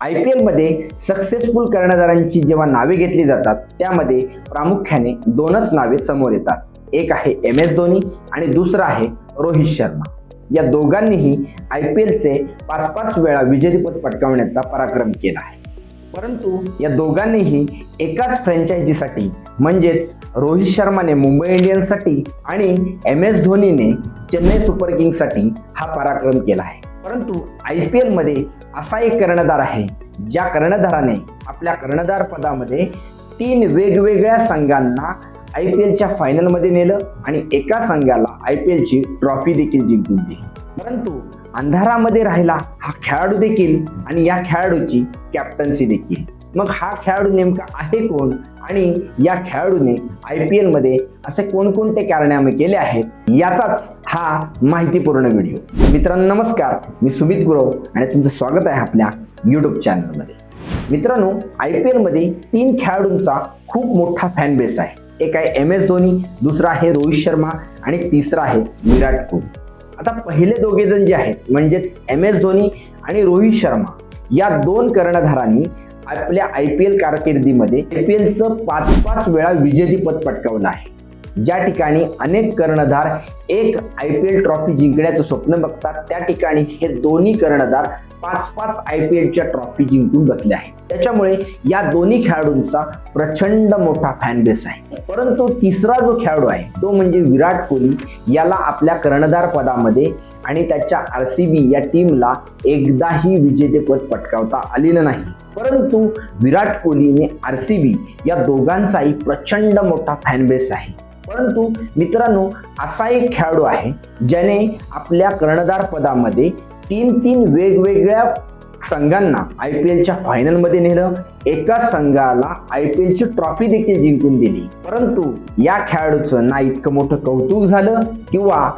I P एलमध्ये successful कर्णधारांची जेव्हा नावे घेतली जातात त्यामध्ये प्रामुख्याने दोनच नावे समोर येतात. एक आहे एम एस धोनी आणि दुसरं आहे रोहित शर्मा. या दोघांनीही आय पी एलचे पाच पाच वेळा विजेतेपद पटकावण्याचा पराक्रम केला आहे. परंतु या दोघांनीही एकाच फ्रँचायझीसाठी म्हणजेच रोहित शर्माने मुंबई इंडियन्ससाठी आणि एम एस धोनीने चेन्नई सुपर किंगसाठी हा पराक्रम केला आहे. परंतु आय पी एलमध्ये असा एक कर्णधार आहे ज्या कर्णधाराने आपल्या कर्णधार पदामध्ये तीन वेगवेगळ्या संघांना आय पी एलच्या फायनलमध्ये नेलं आणि एका संघाला आय पी एलची ट्रॉफी देखील जिंकून दिली. परंतु अंधारामध्ये राहिला हा खेळाडू देखील आणि या खेळाडूची कॅप्टन्सी देखील. मग हा खेळाडू नेमका आहे कोण? आणि या खेळाडूने आय पी एलमध्ये असे कोणकोणते कारनामे केले आहेत? याचाच हा माहितीपूर्ण व्हिडिओ. मित्रांनो नमस्कार. मी सुमित गुरव आणि तुमचं स्वागत आहे आपल्या यूट्यूब चॅनलमध्ये मित्रांनो आय पी एलमध्ये तीन खेळाडूंचा खूप मोठा फॅन बेस आहे. एक आहे एम एस धोनी दुसरा आहे रोहित शर्मा आणि तिसरा आहे विराट कोहली. आता पहिले दोघे जण जे आहेत म्हणजेच एम एस धोनी आणि रोहित शर्मा या दोन कर्णधारांनी आपल्या आय पी एल कारकिर्दीमध्ये आय पी एलचं पाच पाच वेळा विजेतेपद पटकावलं आहे. ज्या ठिकाणी अनेक कर्णधार एक आय पी एल ट्रॉफी जिंकण्याचं स्वप्न बघतात त्या ठिकाणी हे दोन्ही कर्णधार पाच पाच आय पी एलच्या ट्रॉफी जिंकून बसले आहेत. त्याच्यामुळे या दोन्ही खेळाडूंचा प्रचंड मोठा फॅन बेस आहे. परंतु तिसरा जो खेळाडू आहे तो म्हणजे विराट कोहली याला आपल्या कर्णधार पदामध्ये आणि त्याच्या आर सी बी या टीमला एकदाही विजेतेपद पटकावता आलेलं नाही. परंतु विराट कोहलीने आर सी बी या दोघांचाही प्रचंड मोठा फॅन बेस आहे. परंतु मित्रांनो असा एक खेळाडू आहे ज्याने आपल्या कर्णधार पदामध्ये तीन तीन वेगवेगळ्या संघांना आय पी एलच्या फायनलमध्ये नेलं. एकाच संघाला आय पी एलची ट्रॉफी देखील जिंकून दिली. परंतु या खेळाडूचं ना इतकं मोठं कौतुक झालं किंवा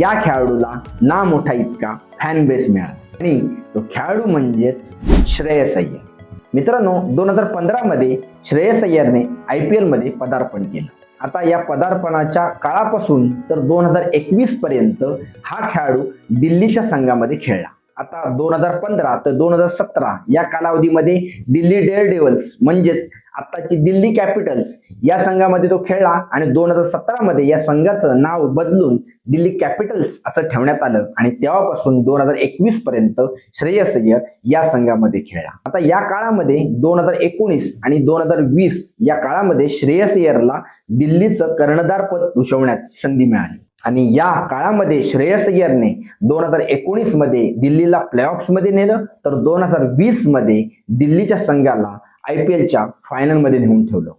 या खेळाडूला ना मोठा इतका फॅन बेस मिळाला. आणि तो खेळाडू म्हणजेच श्रेयस अय्यर. मित्रांनो दोन हजार पंधरामध्ये श्रेयस अय्यरने आय पी एलमध्ये पदार्पण केलं. आता या पदार्पणाच्या काळापासून तर दोन हजार एकवीस पर्यंत हा खेळाडू दिल्लीच्या संघामध्ये खेळला. आता दोन हजार पंधरा तर दोन हजार सतरा या कालावधीमध्ये दिल्ली डेअर डेव्हल्स म्हणजेच आताची दिल्ली कॅपिटल्स या संघामध्ये तो खेळला आणि दोन हजार सतरामध्ये या संघाचं नाव बदलून दिल्ली कॅपिटल्स असं ठेवण्यात आलं आणि तेव्हापासून दोन हजार एकवीस पर्यंत श्रेयस अय्यर या संघामध्ये खेळला. आता या काळामध्ये दोन हजार एकोणीस आणि दोन हजार वीस या काळामध्ये श्रेयस अय्यरला दिल्लीचं कर्णधार पद भूषवण्याची संधी मिळाली. आणि या काळामध्ये श्रेयस अय्यरने दोन हजार एकोणीसमध्ये दिल्लीला प्लेऑफ्समध्ये नेलं तर दोन हजार वीसमध्ये दिल्लीच्या संघाला आय पी एलच्या फायनलमध्ये नेऊन ठेवलं.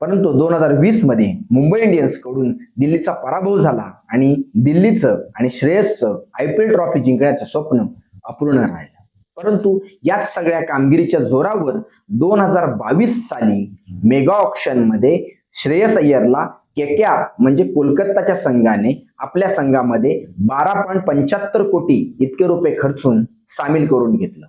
परंतु दोन हजार वीसमध्ये मुंबई इंडियन्सकडून दिल्लीचा पराभव झाला आणि दिल्लीचं आणि श्रेयसचं आय पी एल ट्रॉफी जिंकण्याचं स्वप्न अपूर्ण राहिलं. परंतु या सगळ्या कामगिरीच्या जोरावर दोन हजार बावीस साली मेगा ऑप्शनमध्ये श्रेयस अय्यरला केकेआर म्हणजे कोलकाताच्या संघाने आपल्या संघामध्ये बारा पॉईंट पंच्याहत्तर कोटी इतके रुपये खर्चून सामील करून घेतलं.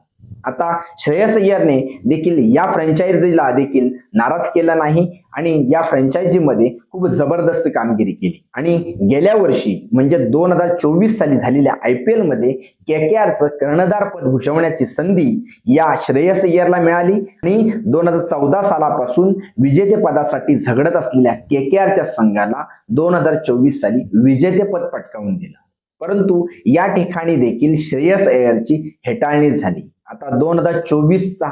आता श्रेयस अय्यरने देखील या फ्रँचायझीला देखील नाराज केला नाही आणि या फ्रँचायझीमध्ये खूप जबरदस्त कामगिरी केली. आणि गेल्या वर्षी म्हणजे दोन हजार चोवीस साली झालेल्या आय पी एलमध्ये केकेआरचं कर्णधार पद भूषवण्याची संधी या श्रेयस अय्यरला मिळाली आणि दोन हजार चौदा सालापासून विजेतेपदासाठी झगडत असलेल्या केकेआरच्या संघाला दोन हजार चोवीस साली विजेतेपद पटकावून दिलं. परंतु या ठिकाणी देखील श्रेयस अय्यरची हेटाळणी झाली. आता दोन हजार चोवीसचा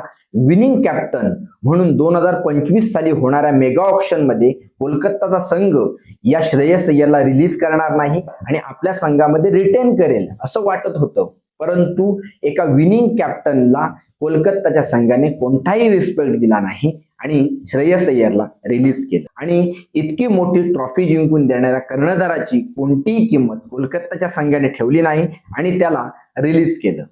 विनिंग कॅप्टन म्हणून दोन हजार पंचवीस साली होणाऱ्या मेगा ऑप्शनमध्ये कोलकाताचा संघ या श्रेयस अय्यरला रिलीज करणार नाही आणि आपल्या संघामध्ये रिटेन करेल असं वाटत होतं. परंतु एका विनिंग कॅप्टनला कोलकाताच्या संघाने कोणताही रिस्पेक्ट दिला नाही आणि श्रेयस अय्यरला रिलीज केलं. आणि इतकी मोठी ट्रॉफी जिंकून देणाऱ्या कर्णधाराची कोणतीही किंमत कोलकाताच्या संघाने ठेवली नाही आणि त्याला रिलीज केलं.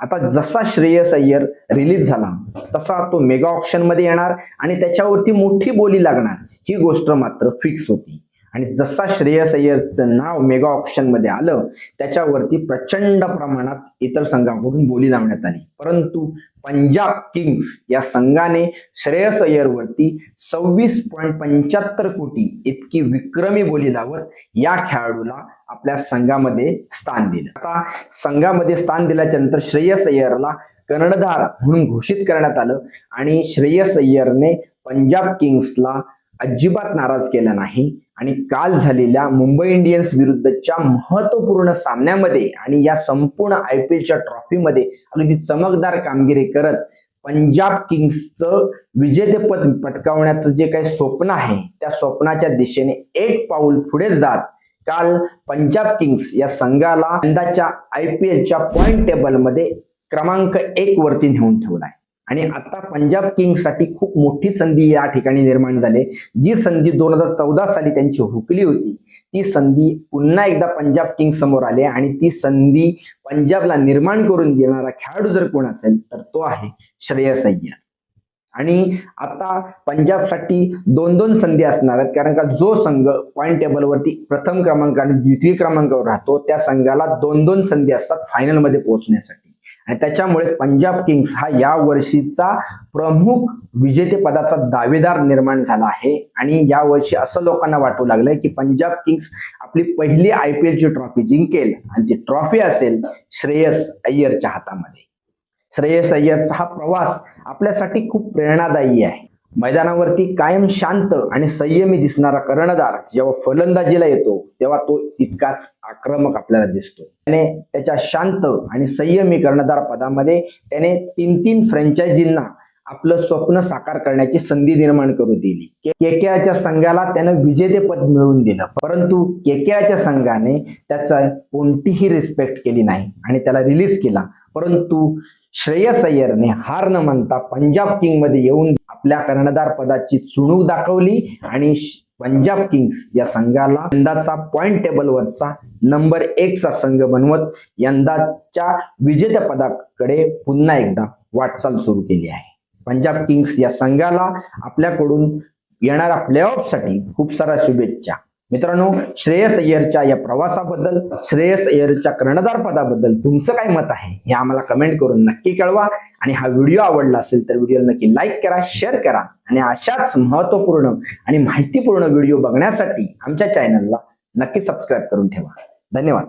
आता जसा श्रेयस अय्यर रिलीज झाला तसा तो मेगा ऑप्शनमध्ये येणार आणि त्याच्यावरती मोठी बोली लागणार ही गोष्ट मात्र फिक्स होती. आणि जसा श्रेयस अय्यरचं नाव मेगा ऑप्शनमध्ये आलं त्याच्यावरती प्रचंड प्रमाणात इतर संघाकडून बोली लावण्यात आली. परंतु पंजाब किंग्स या संघाने श्रेयस अय्यरवरती सव्वीस पॉईंट पंच्याहत्तर कोटी इतकी विक्रमी बोली लावत या खेळाडूला आपल्या संघामध्ये स्थान दिलं. आता संघामध्ये स्थान दिल्याच्या नंतर श्रेयस अय्यरला कर्णधार म्हणून घोषित करण्यात आलं आणि श्रेयस अय्यरने पंजाब किंग्सला अजिबात नाराज केला नाही. आणि काल झालेल्या मुंबई इंडियन्स विरुद्धच्या महत्त्वपूर्ण सामन्यामध्ये आणि या संपूर्ण आय पी एलच्या ट्रॉफीमध्ये अगदी चमकदार कामगिरी करत पंजाब किंग्सचं विजेतेपद पटकावण्याचं जे काही स्वप्न आहे त्या स्वप्नाच्या दिशेने एक पाऊल पुढे जात. काल पंजाब किंग्स या संघाला यंदाच्या आय पी एलच्या पॉइंट टेबलमध्ये क्रमांक एक वरती नेऊन ठेवलाय आणि आता पंजाब किंगसाठी खूप मोठी संधी या ठिकाणी निर्माण झाली. जी संधी दोन हजार चौदा साली त्यांची हुकली होती ती संधी पुन्हा एकदा पंजाब किंग समोर आली आणि ती संधी पंजाबला निर्माण करून देणारा खेळाडू जर कोण असेल तर तो आहे श्रेयस अय्यर. आणि आता पंजाबसाठी दोन दोन संधी असणार आहेत कारण का जो संघ पॉईंट टेबलवरती प्रथम क्रमांक आणि द्वितीय क्रमांकावर राहतो त्या संघाला दोन दोन संधी असतात फायनलमध्ये पोहोचण्यासाठी. आणि त्याच्यामुळे पंजाब किंग्स हा या वर्षीचा प्रमुख विजेतेपदाचा दावेदार निर्माण झाला आहे. आणि या वर्षी असं लोकांना वाटू लागलंय की पंजाब किंग्स आपली पहिली आय पी एलची ट्रॉफी जिंकेल आणि ती ट्रॉफी असेल श्रेयस अय्यरच्या हातामध्ये. श्रेयस अय्यरचा हा प्रवास आपल्यासाठी खूप प्रेरणादायी आहे. मैदानावरती कायम शांत आणि संयमी दिसणारा कर्णधार जेव्हा फलंदाजीला येतो तेव्हा तो इतकाच आक्रमक आपल्याला दिसतो. त्याने त्याच्या शांत आणि संयमी कर्णधार पदामध्ये त्याने तीन तीन फ्रँचायझींना आपलं स्वप्न साकार करण्याची संधी निर्माण करून दिली. केकेआच्या संघाला त्यानं विजेतेपद मिळवून दिलं. परंतु केकेआच्या संघाने त्याचा कोणतीही रिस्पेक्ट केली नाही आणि त्याला रिलीज केला. परंतु श्रेयस अय्यरने हार न मानता पंजाब किंगमध्ये येऊन आपल्या कर्णधार पदाची चुणूक दाखवली आणि पंजाब किंग्स या संघाला यंदाचा पॉइंट टेबलवरचा नंबर एकचा संघ बनवत यंदाच्या विजेत्यापदाकडे पुन्हा एकदा वाटचाल सुरू केली आहे. पंजाब किंग्स या संघाला आपल्याकडून येणाऱ्या प्लेऑफसाठी खूप साऱ्या शुभेच्छा. मित्रांनो श्रेयस अय्यरच्या या प्रवासाबद्दल श्रेयस अय्यरच्या कर्णधार पदाबद्दल तुमचं काय मत आहे हे आम्हाला कमेंट करून नक्की कळवा. आणि हा व्हिडिओ आवडला असेल तर व्हिडिओला नक्की लाईक करा शेअर करा. आणि अशाच महत्त्वपूर्ण आणि माहितीपूर्ण व्हिडिओ बघण्यासाठी आमच्या चॅनलला नक्की सबस्क्राईब करून ठेवा. धन्यवाद.